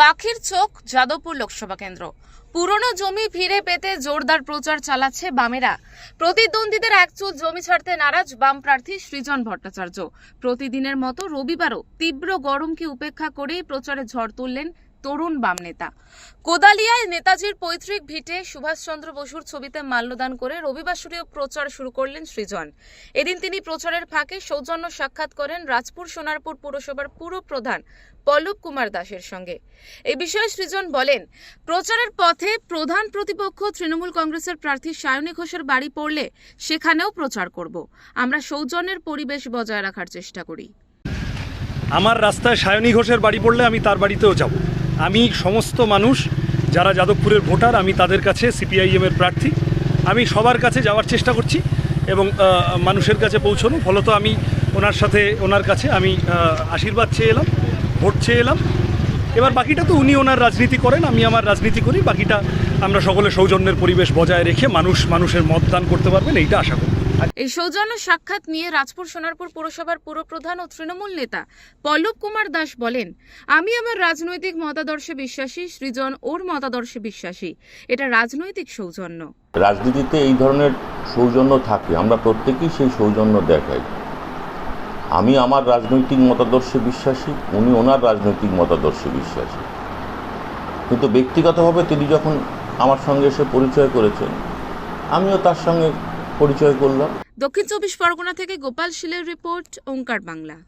পাখির চোখ যাদবপুর লোকসভা কেন্দ্র। পুরনো জমি ফিরে পেতে জোরদার প্রচার চালাচ্ছে বামেরা। প্রতিদ্বন্দ্বীদের একচুল জমি ছাড়তে নারাজ বাম প্রার্থী সৃজন ভট্টাচার্য। প্রতিদিনের মতো রবিবারও তীব্র গরমকে উপেক্ষা করেই প্রচারে ঝড় তুললেন তরুণ বাম নেতা। কোদালিয়ায় নেতাজির পৈতৃক ভিটে সুভাষচন্দ্র বসুর ছবিতে মাল্যদান করে রবিবাসরীয় প্রচার শুরু করলেন সৃজন। এদিন তিনি প্রচারের ফাঁকে সৌজন্য সাক্ষাৎ করেন রাজপুর সোনারপুর পুরসভার পুর প্রধান পল্লব কুমার দাসের সঙ্গে। এ বিষয়ে সৃজন বলেন, প্রচারের পথে প্রধান প্রতিপক্ষ তৃণমূল কংগ্রেসের প্রার্থী সায়নী ঘোষের বাড়ি পড়লে সেখানেও প্রচার করব। আমরা সৌজন্যের পরিবেশ বজায় রাখার চেষ্টা করি। আমার রাস্তায় সায়নী ঘোষের বাড়ি পড়লে আমি তার বাড়িতেও যাব। আমি সমস্ত মানুষ, যারা যাদবপুরের ভোটার, আমি তাদের কাছে সিপিআইএমের প্রার্থী। আমি সবার কাছে যাওয়ার চেষ্টা করছি এবং মানুষের কাছে পৌঁছানো ফলত আমি ওনার সাথে, ওনার কাছে আমি আশীর্বাদ চেয়ে এলাম, ভোট চেয়ে এলাম। এবার বাকিটা তো উনি ওনার রাজনীতি করেন, আমি আমার রাজনীতি করি। বাকিটা আমরা সকলে সৌজন্যের পরিবেশ বজায় রেখে মানুষ, মানুষের মতদান করতে পারবেন, এইটা আশা করি। এই সৌজন্য সাক্ষাৎ নিয়ে রাজপুর সোনারপুর পুরসভার পুরপ্রধান ও তৃণমূল নেতা পল্লব কুমার দাস বলেন, আমি আমার রাজনৈতিক মতাদর্শে বিশ্বাসী, সৃজন ওর মতাদর্শে বিশ্বাসী। এটা রাজনৈতিক সৌজন্য। রাজনীতিতে এই ধরনের সৌজন্য থাকে, আমরা প্রত্যেকেই সেই সৌজন্য দেখাই। আমি আমার রাজনৈতিক মতাদর্শে বিশ্বাসী, উনি ওনার রাজনৈতিক মতাদর্শে বিশ্বাসী। কিন্তু ব্যক্তিগতভাবে তিনি যখন আমার সঙ্গে এসে পরিচয় করেছেন, আমিও তার সঙ্গে পরিচয় করলাম। দক্ষিণ চব্বিশ পরগনা থেকে গোপাল শিলের রিপোর্ট ওঙ্কার বাংলা।